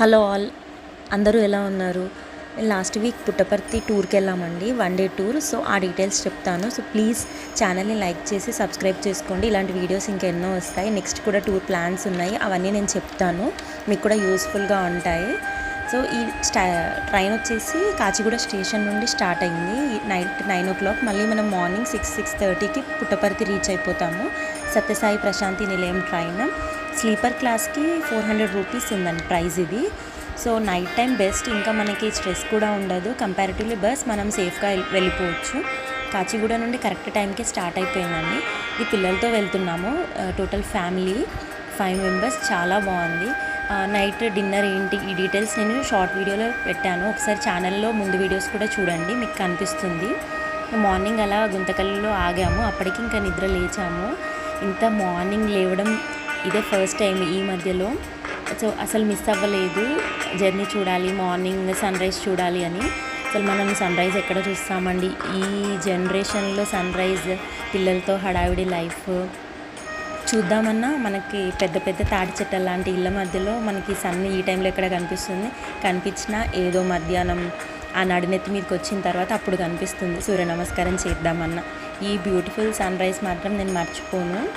Hello all. అందరూ ఎలా ఉన్నారు? లాస్ట్ వీక్ పుట్టపర్తి టూర్కి వెళ్ళామండి వన్ డే టూర్. సో ఆ డీటెయిల్స్ చెప్తాను. సో ప్లీజ్ ఛానల్ని లైక్ చేసి సబ్స్క్రైబ్ చేసుకోండి. ఇలాంటి వీడియోస్ ఇంకెన్నో వస్తాయి. నెక్స్ట్ కూడా టూర్ ప్లాన్స్ ఉన్నాయి. అవన్నీ నేను చెప్తాను. మీకు కూడా యూస్ఫుల్గా ఉంటాయి. సో ఈ స్టా ట్రైన్ వచ్చేసి కాచిగూడ స్టేషన్ నుండి స్టార్ట్ అయింది. Night nine o'clock. మళ్ళీ మనం మార్నింగ్ సిక్స్ సిక్స్ థర్టీకి పుట్టపర్తి రీచ్ అయిపోతాము. సత్యసాయి ప్రశాంతి నిలయం ట్రైన్. స్లీపర్ క్లాస్కి ఫోర్ హండ్రెడ్ రూపీస్ ఉందండి ప్రైస్ ఇది. So night time best. ఇంకా మనకి స్ట్రెస్ కూడా ఉండదు. కంపారిటివ్లీ బస్ మనం సేఫ్గా వెళ్ళిపోవచ్చు. కాచిగూడ నుండి కరెక్ట్ టైంకి స్టార్ట్ అయిపోయిందండి. ఈ పిల్లలతో వెళ్తున్నాము. Total family five members. చాలా బాగుంది. నైట్ డిన్నర్ ఏంటి? ఈ డీటెయిల్స్ నేను షార్ట్ వీడియోలో పెట్టాను. ఒకసారి ఛానల్లో ముందు వీడియోస్ కూడా చూడండి. మీకు కనిపిస్తుంది. మార్నింగ్ అలా గుంతకల్లో ఆగాము. అప్పటికి ఇంకా నిద్ర లేచాము. ఇంత మార్నింగ్ లేవడం ఇదే ఫస్ట్ టైం ఈ మధ్యలో. సో అసలు మిస్ అవ్వలేదు. జర్నీ చూడాలి మార్నింగ్ సన్ రైజ్ చూడాలి అని. అసలు మనం సన్ రైజ్ ఎక్కడ చూస్తామండి? ఈ జనరేషన్లో సన్ రైజ్ పిల్లలతో హడావిడి లైఫ్ చూద్దామన్నా మనకి పెద్ద పెద్ద తాటి చెట్ల లాంటి ఇళ్ళ మధ్యలో మనకి సన్ ఈ టైంలో ఎక్కడ కనిపిస్తుంది? కనిపించినా ఏదో మధ్యాహ్నం ఆ నడినెత్తి మీదకి వచ్చిన తర్వాత అప్పుడు కనిపిస్తుంది. సూర్య నమస్కారం చేద్దామన్నా. ఈ బ్యూటిఫుల్ సన్ రైజ్ మాత్రం నేను మర్చిపోను.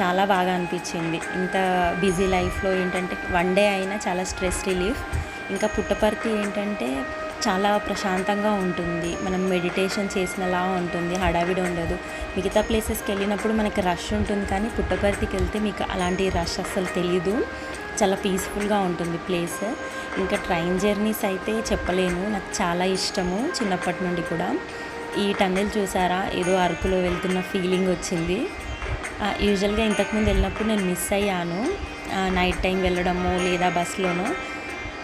చాలా బాగా అనిపించింది. ఇంత బిజీ లైఫ్లో ఏంటంటే వన్ డే అయినా చాలా స్ట్రెస్ రిలీఫ్. ఇంకా పుట్టపర్తి ఏంటంటే చాలా ప్రశాంతంగా ఉంటుంది. మనం మెడిటేషన్ చేసినలా ఉంటుంది. హడావిడి ఉండదు. మిగతా ప్లేసెస్కి వెళ్ళినప్పుడు మనకి రష్ ఉంటుంది. కానీ పుట్టపర్తికి వెళ్తే మీకు అలాంటి రష్ అస్సలు తెలీదు. చాలా పీస్ఫుల్గా ఉంటుంది ప్లేస్. ఇంకా ట్రైన్ జర్నీస్ అయితే చెప్పలేను. నాకు చాలా ఇష్టము చిన్నప్పటి నుండి కూడా. ఈ టన్నెల్ చూసారా? ఏదో అరకులో వెళ్తున్న ఫీలింగ్ వచ్చింది. యూజువల్గా ఇంతకుముందు వెళ్ళినప్పుడు నేను మిస్ అయ్యాను. నైట్ టైం వెళ్ళడము లేదా బస్సులోనో.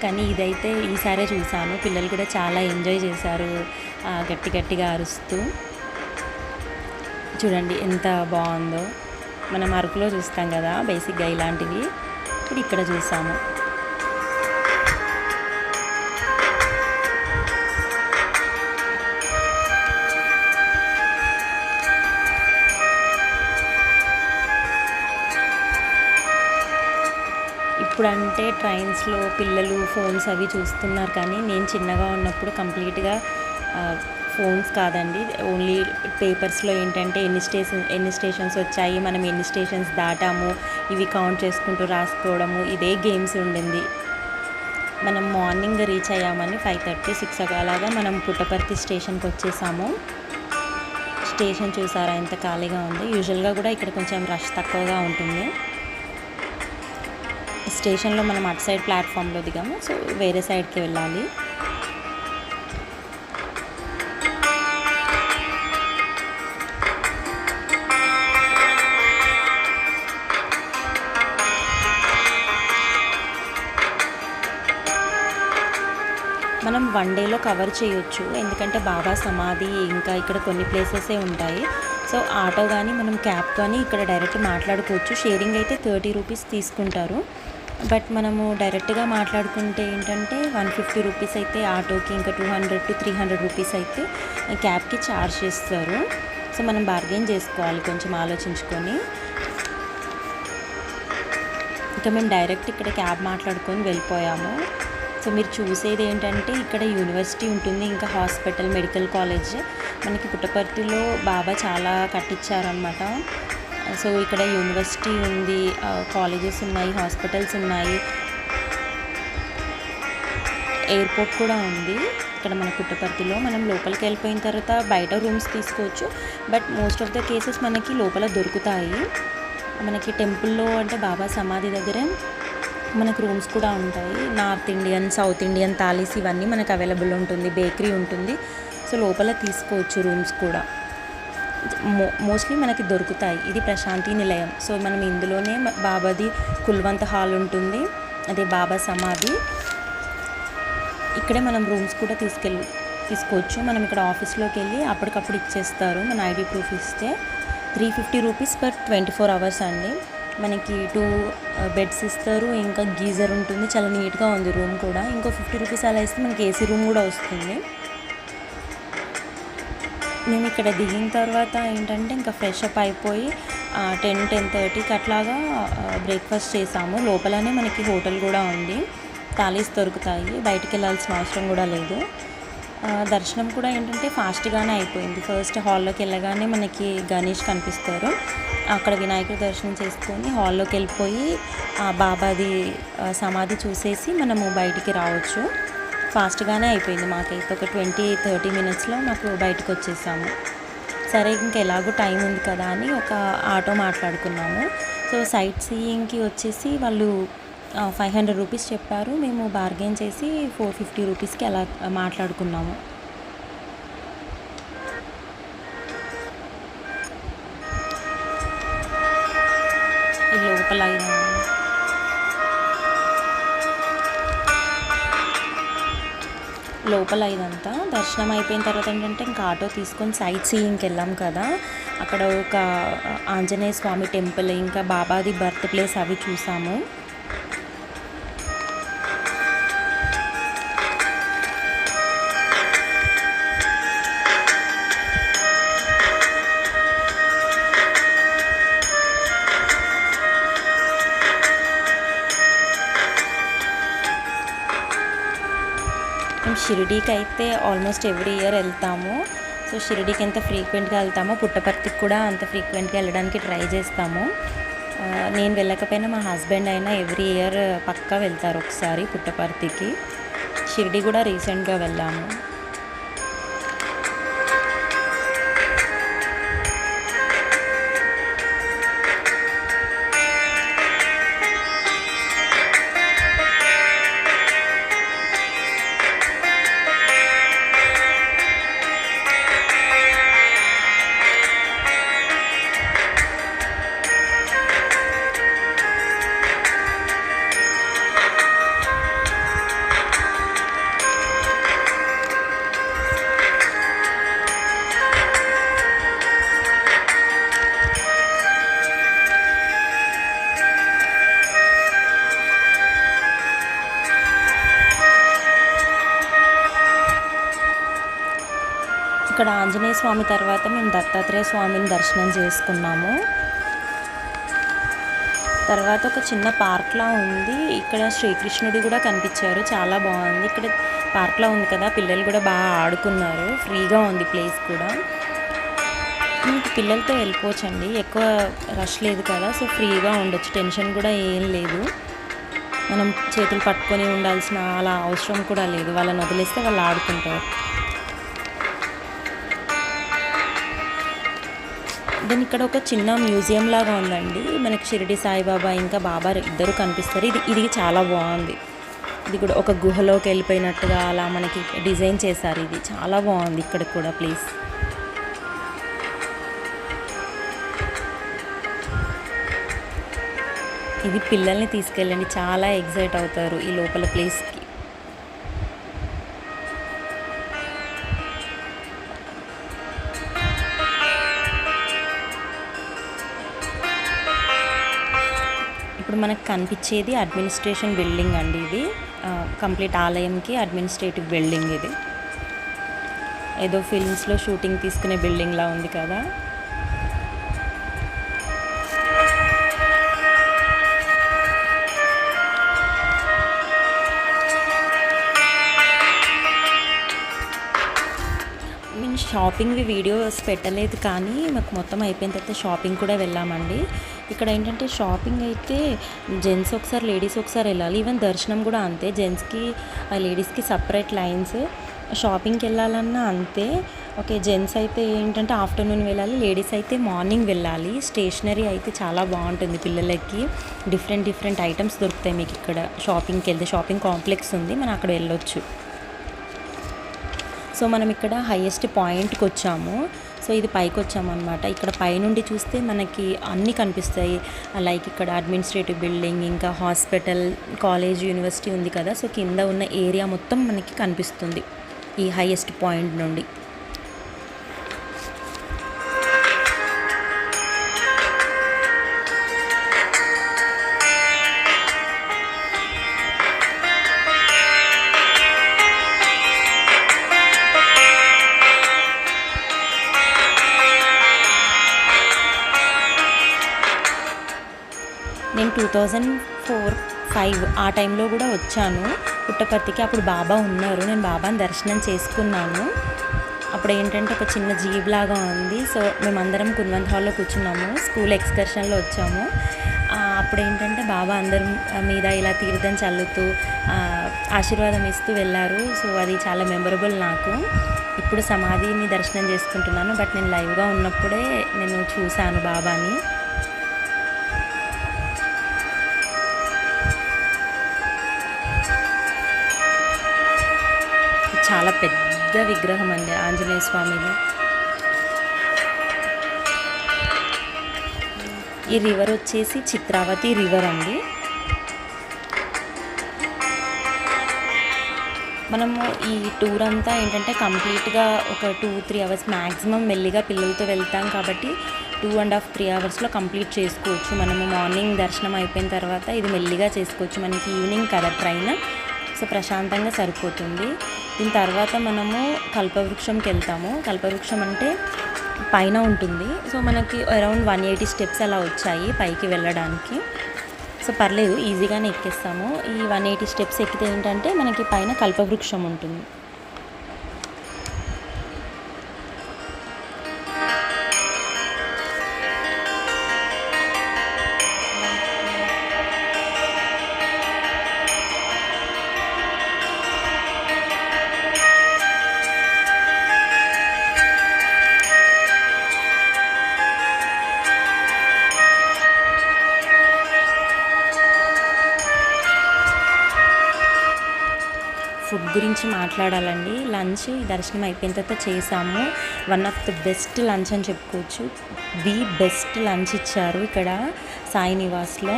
కానీ ఇదైతే ఈసారే చూసాను పిల్లలు కూడా చాలా ఎంజాయ్ చేశారు. గట్టి గట్టిగా అరుస్తూ. చూడండి ఎంత బాగుందో. మనం అరకులో చూస్తాం కదా బేసిక్గా ఇలాంటివి. ఇప్పుడు ఇక్కడ చూసాము. ఇప్పుడంటే ట్రైన్స్లో పిల్లలు ఫోన్స్ అవి చూస్తున్నారు కానీ నేను చిన్నగా ఉన్నప్పుడు కంప్లీట్గా ఫోన్స్ కాదండి. ఓన్లీ పేపర్స్లో ఏంటంటే ఎన్ని స్టేషన్ ఎన్ని స్టేషన్స్ వచ్చాయి మనం ఎన్ని స్టేషన్స్ దాటాము ఇవి కౌంట్ చేసుకుంటూ రాసుకోవడము ఇదే గేమ్స్ ఉండింది. మనం మార్నింగ్ రీచ్ అయ్యామని ఫైవ్ థర్టీ సిక్స్ అలాగా మనం పుట్టపర్తి స్టేషన్కి వచ్చేసాము. స్టేషన్ చూసారా? ఎంత ఖాళీగా ఉంది. యూజువల్గా కూడా ఇక్కడ కొంచెం రష్ తక్కువగా ఉంటుంది. స్టేషన్లో మనం అటు సైడ్ ప్లాట్ఫామ్లో దిగాము. సో వేరే సైడ్కి వెళ్ళాలి. మనం వన్ డేలో కవర్ చేయొచ్చు. ఎందుకంటే బాబా సమాధి ఇంకా ఇక్కడ కొన్ని ప్లేసెసే ఉంటాయి. సో ఆటో కానీ మనం క్యాబ్ కానీ ఇక్కడ డైరెక్ట్ మాట్లాడుకోవచ్చు. షేరింగ్ అయితే థర్టీ రూపీస్ తీసుకుంటారు. బట్ మనము డైరెక్ట్గా మాట్లాడుకుంటే ఏంటంటే వన్ ఫిఫ్టీ రూపీస్ అయితే ఆటోకి ఇంకా two hundred to three hundred rupees అయితే క్యాబ్కి ఛార్జ్ చేస్తారు. సో మనం బార్గెన్ చేసుకోవాలి కొంచెం ఆలోచించుకొని. ఇంకా మేము డైరెక్ట్ ఇక్కడ క్యాబ్ మాట్లాడుకొని వెళ్ళిపోయాము. సో మీరు చూసేది ఏంటంటే ఇక్కడ యూనివర్సిటీ ఉంటుంది ఇంకా హాస్పిటల్ మెడికల్ కాలేజ్. మనకి పుట్టపర్తిలో బాబా చాలా కట్టించారనమాట సో ఇక్కడ యూనివర్సిటీ ఉంది కాలేజెస్ ఉన్నాయి హాస్పిటల్స్ ఉన్నాయి. ఎయిర్పోర్ట్ కూడా ఉంది. ఇక్కడ మన పుట్టపర్తిలో మనం లోపలికి వెళ్ళిపోయిన తర్వాత బయట రూమ్స్ తీసుకోవచ్చు. But most of the cases మనకి లోపల దొరుకుతాయి. మనకి టెంపుల్లో అంటే బాబా సమాధి దగ్గరే మనకు రూమ్స్ కూడా ఉంటాయి. North Indian south Indian thalis ఇవన్నీ మనకు అవైలబుల్ ఉంటుంది బేకరీ ఉంటుంది. సో లోపల తీసుకోవచ్చు రూమ్స్ కూడా. మోస్ట్లీ మనకి దొరుకుతాయి. ఇది ప్రశాంతి నిలయం. సో మనం ఇందులోనే బాబాది కుల్వంత హాల్ ఉంటుంది. అదే బాబా సమాధి. ఇక్కడే మనం రూమ్స్ కూడా తీసుకెళ్ళి తీసుకోవచ్చు. మనం ఇక్కడ ఆఫీస్లోకి వెళ్ళి అప్పటికప్పుడు ఇచ్చేస్తారు. మన ఐడి ప్రూఫ్ ఇస్తే three fifty rupees per twenty four hours అండి. మనకి టూ బెడ్స్ ఇస్తారు. ఇంకా గీజర్ ఉంటుంది. చాలా నీట్గా ఉంది రూమ్ కూడా. ఇంకో ఫిఫ్టీ రూపీస్ అలా ఇస్తే మనకి ఏసీ రూమ్ కూడా వస్తుంది. మేము ఇక్కడ దిగిన తర్వాత ఏంటంటే ఇంకా ఫ్రెష్ అప్ అయిపోయి టెన్ టెన్ థర్టీకి అట్లాగా బ్రేక్ఫాస్ట్ చేసాము. లోపలనే మనకి హోటల్ కూడా ఉంది. థాలీస్ దొరుకుతాయి. బయటికి వెళ్ళాల్సిన అవసరం కూడా లేదు. దర్శనం కూడా ఏంటంటే ఫాస్ట్గానే అయిపోయింది. ఫస్ట్ హాల్లోకి వెళ్ళగానే మనకి గణేష్ కనిపిస్తారు. అక్కడ వినాయకుడి దర్శనం చేసుకొని హాల్లోకి వెళ్ళిపోయి బాబాది సమాధి చూసేసి మనము బయటికి రావచ్చు. ఫాస్ట్గానే అయిపోయింది మాకైతే. ఒక ట్వంటీ థర్టీ మినిట్స్లో మాకు బయటకు వచ్చేసాము సరే ఇంక ఎలాగో టైం ఉంది కదా అని ఒక ఆటో మాట్లాడుకున్నాము. సో సైట్ సీయింగ్కి వచ్చేసి వాళ్ళు ఫైవ్ హండ్రెడ్ రూపీస్ చెప్పారు. మేము బార్గెన్ చేసి ఫోర్ ఫిఫ్టీ రూపీస్కి అలా మాట్లాడుకున్నాము. లోపల ఇదంతా దర్శనం అయిపోయిన తర్వాత ఏంటంటే ఇంకా ఆటో తీసుకొని సైట్ సీయింగ్కి వెళ్ళాం కదా. అక్కడ ఒక ఆంజనేయ స్వామి టెంపుల్ ఇంకా బాబాది బర్త్ ప్లేస్ అవి చూసాము. షిరిడీకి అయితే ఆల్మోస్ట్ ఎవ్రీ ఇయర్ వెళ్తాము. సో షిరిడీకి ఎంత ఫ్రీక్వెంట్గా వెళ్తామో పుట్టపర్తికి కూడా అంత ఫ్రీక్వెంట్గా వెళ్ళడానికి ట్రై చేస్తాము. నేను వెళ్ళకపోయినా మా హస్బెండ్ అయినా ఎవ్రీ ఇయర్ పక్కా వెళ్తారు ఒకసారి పుట్టపర్తికి. షిరిడి కూడా రీసెంట్గా వెళ్ళాము. ఇక్కడ ఆంజనేయ స్వామి తర్వాత మేము దత్తాత్రేయ స్వామిని దర్శనం చేసుకున్నాము. తర్వాత ఒక చిన్న పార్క్లా ఉంది. ఇక్కడ శ్రీకృష్ణుడు కూడా కనిపించారు. చాలా బాగుంది. ఇక్కడ పార్క్లా ఉంది కదా. పిల్లలు కూడా బాగా ఆడుకున్నారు. ఫ్రీగా ఉంది ప్లేస్ కూడా. మీకు పిల్లలతో వెళ్ళిపోవచ్చండి. ఎక్కువ రష్ లేదు కదా. సో ఫ్రీగా ఉండొచ్చు. టెన్షన్ కూడా ఏం లేదు. మనం చేతులు పట్టుకొని ఉండాల్సిన అలా అవసరం కూడా లేదు. వాళ్ళని వదిలేస్తే వాళ్ళు ఆడుకుంటారు. దెన్ ఇక్కడ ఒక చిన్న మ్యూజియం లాగా ఉందండి. మనకి షిరిడి సాయిబాబా ఇంకా బాబా ఇద్దరు కనిపిస్తారు. ఇది ఇది చాలా బాగుంది. ఇది కూడా ఒక గుహలోకి వెళ్ళిపోయినట్టుగా అలా మనకి డిజైన్ చేశారు. ఇది చాలా బాగుంది ఇక్కడ కూడా ప్లేస్. ఇది పిల్లల్ని తీసుకెళ్ళండి. చాలా ఎగ్జైట్ అవుతారు ఈ లోపల ప్లేస్కి. ఇప్పుడు మనకు కనిపించేది అడ్మినిస్ట్రేషన్ బిల్డింగ్ అండి ఇది. కంప్లీట్ ఆలయంకి అడ్మినిస్ట్రేటివ్ బిల్డింగ్ ఇది. ఏదో ఫిల్మ్స్లో షూటింగ్ తీసుకునే బిల్డింగ్లా ఉంది కదా. నేను షాపింగ్వి వీడియోస్ పెట్టలేదు కానీ మాకు మొత్తం అయిపోయిన తర్వాత షాపింగ్ కూడా వెళ్ళామండి. ఇక్కడ ఏంటంటే షాపింగ్ అయితే జెంట్స్ ఒకసారి లేడీస్ ఒకసారి వెళ్ళాలి. ఈవెన్ దర్శనం కూడా అంతే. జెంట్స్కి లేడీస్కి సపరేట్ లైన్స్. షాపింగ్కి వెళ్ళాలన్నా అంతే. ఓకే జెంట్స్ అయితే ఏంటంటే ఆఫ్టర్నూన్ వెళ్ళాలి లేడీస్ అయితే మార్నింగ్ వెళ్ళాలి. స్టేషనరీ అయితే చాలా బాగుంటుంది పిల్లలకి. డిఫరెంట్ డిఫరెంట్ ఐటమ్స్ దొరుకుతాయి మీకు ఇక్కడ. షాపింగ్కి వెళ్తే షాపింగ్ కాంప్లెక్స్ ఉంది మనం అక్కడ వెళ్ళొచ్చు. సో మనం ఇక్కడ హైయెస్ట్ పాయింట్కి వచ్చాము. సో ఇది పైకి వచ్చామన్నమాట. ఇక్కడ పైనుండి చూస్తే మనకి అన్నీ కనిపిస్తాయి. లైక్ ఇక్కడ అడ్మినిస్ట్రేటివ్ బిల్డింగ్ ఇంకా హాస్పిటల్ కాలేజ్ యూనివర్సిటీ ఉంది కదా. సో కింద ఉన్న ఏరియా మొత్తం మనకి కనిపిస్తుంది. ఈ హైయెస్ట్ పాయింట్ నుండి. టూ థౌజండ్ ఫోర్ ఫైవ్ ఆ టైంలో కూడా వచ్చాను. పుట్టపర్తికి అప్పుడు బాబా ఉన్నారు. నేను బాబాని దర్శనం చేసుకున్నాను. అప్పుడు ఏంటంటే ఒక చిన్న జీబ్ లాగా ఉంది. సో మేమందరం కున్వంత్ హాల్లో కూర్చున్నాము. స్కూల్ ఎక్స్కర్షన్లో వచ్చాము. అప్పుడు ఏంటంటే బాబా అందరం మీద ఇలా తీర్థం చల్లుతూ ఆశీర్వాదం ఇస్తూ వెళ్ళారు. సో అది చాలా మెమొరబుల్ నాకు. ఇప్పుడు సమాధిని దర్శనం చేసుకుంటున్నాను. బట్ నేను లైవ్గా ఉన్నప్పుడే నేను చూశాను బాబాని. చాలా పెద్ద విగ్రహం అండి ఆంజనేయ స్వామిది. ఈ రివర్ వచ్చేసి చిత్రావతి రివర్ అండి. మనము ఈ టూర్ అంతా ఏంటంటే కంప్లీట్గా ఒక టూ త్రీ అవర్స్ మ్యాక్సిమం మెల్లిగా పిల్లలతో వెళ్తాం కాబట్టి టూ అండ్ హాఫ్ త్రీ అవర్స్లో కంప్లీట్ చేసుకోవచ్చు. మనము మార్నింగ్ దర్శనం అయిపోయిన తర్వాత ఇది మెల్లిగా చేసుకోవచ్చు. మనకి ఈవినింగ్ కదా ట్రైన్. సో ప్రశాంతంగా సరిపోతుంది. దీని తర్వాత మనము కల్పవృక్షంకి వెళ్తాము. కల్పవృక్షం అంటే పైన ఉంటుంది. సో మనకి అరౌండ్ వన్ ఎయిటీ స్టెప్స్ అలా వచ్చాయి పైకి వెళ్ళడానికి. సో పర్లేదు ఈజీగానే ఎక్కేస్తాము. ఈ వన్ ఎయిటీ స్టెప్స్ ఎక్కితే ఏంటంటే మనకి పైన కల్పవృక్షం ఉంటుంది. ఫుడ్ గురించి మాట్లాడాలండి. లంచ్ దర్శనం అయిపోయిన తర్వాత చేసాము. One of the best lunch అని చెప్పుకోవచ్చు. ది బెస్ట్ లంచ్ ఇచ్చారు ఇక్కడ సాయి నివాస్లో.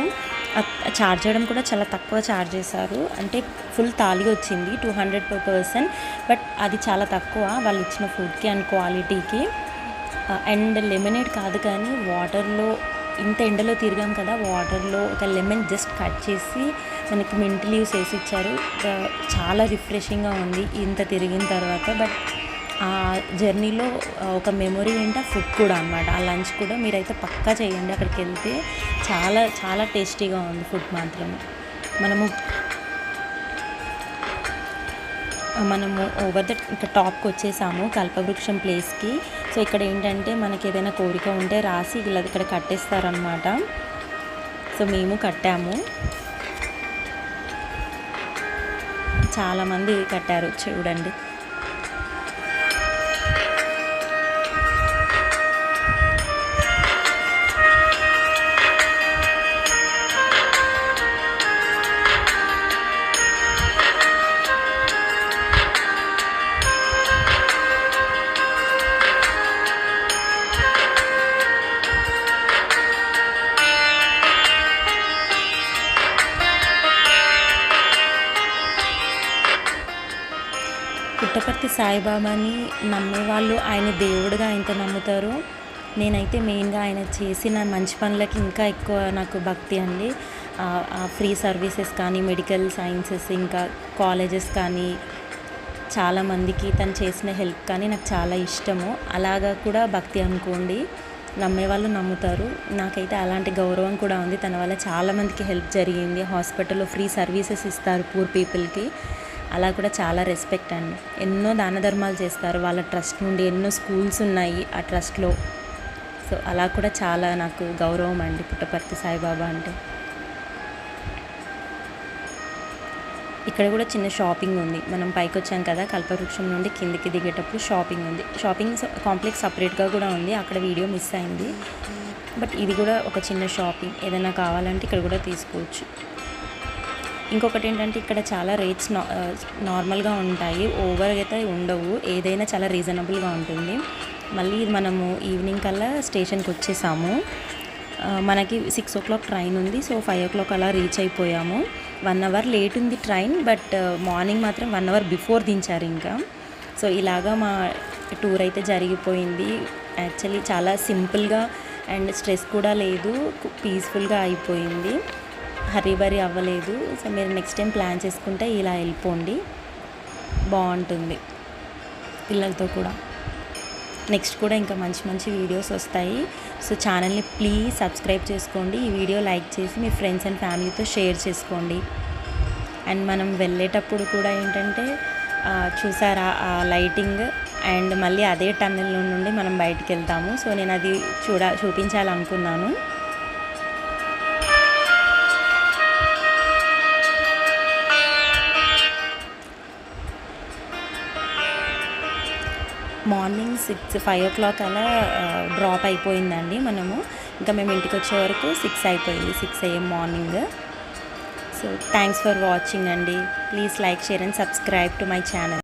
చార్జ్ చేయడం కూడా చాలా తక్కువ చార్జ్ చేశారు. అంటే ఫుల్ తాళి వచ్చింది two hundred per person. But అది చాలా తక్కువ వాళ్ళు ఇచ్చిన ఫుడ్కి అండ్ క్వాలిటీకి. అండ్ లెమినేట్ కాదు కానీ వాటర్లో ఇంత ఎండలో తిరిగాం కదా వాటర్లో ఒక లెమన్ జస్ట్ కట్ చేసి మనకి మింట్ లీవ్స్ వేసి ఇచ్చారు చాలా రిఫ్రెషింగ్గా ఉంది ఇంత తిరిగిన తర్వాత. బట్ ఆ జర్నీలో ఒక మెమొరీ ఏంటి ఆ ఫుడ్ కూడా అనమాట ఆ లంచ్ కూడా మీరైతే పక్కా చేయండి అక్కడికి వెళ్తే చాలా చాలా టేస్టీగా ఉంది ఫుడ్ మాత్రం మనము మనము ఓవర్ ద టాప్కి వచ్చేసాము కల్పవృక్షం ప్లేస్కి. సో ఇక్కడ ఏంటంటే మనకి ఏదైనా కోరిక ఉంటే రాసి ఇలా ఇక్కడ కట్టేస్తారనమాట సో మేము కట్టాము. చాలామంది కట్టారు చూడండి. పుట్టపర్తి సాయిబాబాని నమ్మేవాళ్ళు ఆయన దేవుడుగా ఎంత నమ్ముతారో. నేనైతే మెయిన్గా ఆయన చేసిన మంచి పనులకి ఇంకా ఎక్కువ నాకు భక్తి అండి. ఫ్రీ సర్వీసెస్ కానీ మెడికల్ సైన్సెస్ ఇంకా కాలేజెస్ కానీ చాలామందికి తను చేసిన హెల్ప్ కానీ నాకు చాలా ఇష్టము. అలాగా కూడా భక్తి అనుకోండి. నమ్మేవాళ్ళు నమ్ముతారు. నాకైతే అలాంటి గౌరవం కూడా ఉంది. తన వల్ల చాలామందికి హెల్ప్ జరిగింది. హాస్పిటల్లో ఫ్రీ సర్వీసెస్ ఇస్తారు పూర్ పీపుల్కి. అలా కూడా చాలా రెస్పెక్ట్ అండి. ఎన్నో దాన ధర్మాలు చేస్తారు. వాళ్ళ ట్రస్ట్ నుండి ఎన్నో స్కూల్స్ ఉన్నాయి ఆ ట్రస్ట్లో సో అలా కూడా చాలా నాకు గౌరవం అండి పుట్టపర్తి సాయిబాబా అంటే. ఇక్కడ కూడా చిన్న షాపింగ్ ఉంది. మనం పైకి వచ్చాం కదా కల్పవృక్షం నుండి కిందికి దిగేటప్పుడు షాపింగ్ ఉంది. షాపింగ్ కాంప్లెక్స్ సపరేట్గా కూడా ఉంది. అక్కడ వీడియో మిస్ అయింది. బట్ ఇది కూడా ఒక చిన్న షాపింగ్ ఏదైనా కావాలంటే ఇక్కడ కూడా తీసుకోవచ్చు. ఇంకొకటి ఏంటంటే ఇక్కడ చాలా రేట్స్ నార్మల్గా uh, ఉంటాయి. ఓవర్ అయితే ఉండవు. ఏదైనా చాలా రీజనబుల్గా ఉంటుంది. మళ్ళీ మనము ఈవినింగ్ కల్లా స్టేషన్కి వచ్చేసాము. Uh, మనకి సిక్స్ ఓ క్లాక్ ట్రైన్ ఉంది. సో ఫైవ్ ఓ క్లాక్ అలా రీచ్ అయిపోయాము. వన్ అవర్ లేట్ ఉంది ట్రైన్ బట్ మార్నింగ్ మాత్రం వన్ అవర్ బిఫోర్ దించారు ఇంకా. సో ఇలాగా మా టూర్ అయితే జరిగిపోయింది. యాక్చువల్లీ చాలా సింపుల్గా అండ్ స్ట్రెస్ కూడా లేదు. పీస్ఫుల్గా అయిపోయింది. హరీ బరీ అవ్వలేదు. సో మీరు నెక్స్ట్ టైం ప్లాన్ చేసుకుంటే ఇలా వెళ్ళిపోండి. బాగుంటుంది. పిల్లలతో కూడా. నెక్స్ట్ కూడా ఇంకా మంచి మంచి వీడియోస్ వస్తాయి. సో ఛానల్ని ప్లీజ్ సబ్స్క్రైబ్ చేసుకోండి. ఈ వీడియో లైక్ చేసి మీ ఫ్రెండ్స్ అండ్ ఫ్యామిలీతో షేర్ చేసుకోండి. అండ్ మనం వెళ్ళేటప్పుడు కూడా ఏంటంటే చూసారా ఆ లైటింగ్ అండ్ మళ్ళీ అదే టన్నెల్ నుండి మనం బయటికి వెళ్తాము. సో నేను అది చూడ చూపించాలనుకున్నాను. Morning six five o'clock అలా డ్రాప్ అయిపోయిందండి మనము. ఇంకా మేము ఇంటికి వచ్చే వరకు సిక్స్ అయిపోయింది six AM morning. So thanks for watching అండి. Please like share and subscribe to my channel.